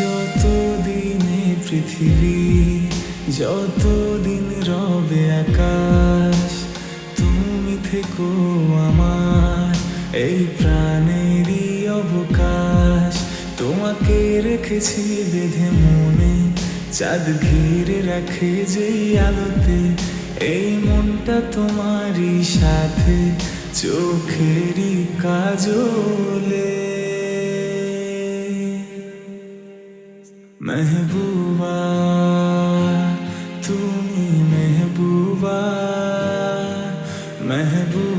যত দিনে পৃথিবী যত দিন রবে আকাশ, তুমি থেকো আমার, এই প্রাণেরই অবকাশ। তোমাকে রেখেছি বেঁধে মনে, চাঁদ ঘিরে রাখে যেই আলোতে। এই মনটা তোমারই সাথে, চোখেরই কাজলে। মেহবুবা তুমি মেহবুবা মেহবুবা।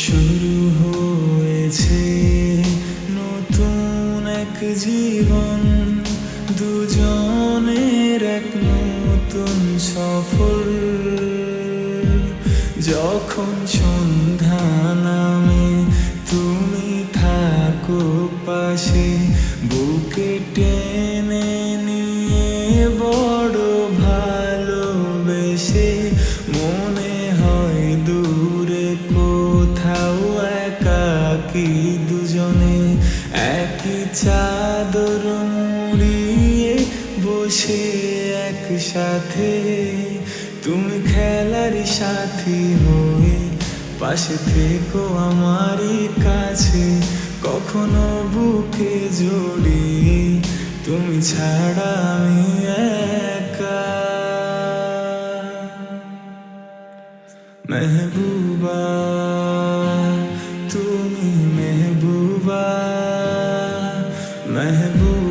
শুরু হয়েছে নতুন এক জীবন। দুজনের এক নতুন সফল। যখন সন্ধ্যা একাকি দুজনে একই চাদর মুড়িয়ে বসে একসাথে। তুমি খেলার সাথী হয়ে পাশে থেকো আমারই কাছে। কখনো বুকে জড়িয়ে তুমি ছাড়া আমি একা। মেহবুবা মেহবুবা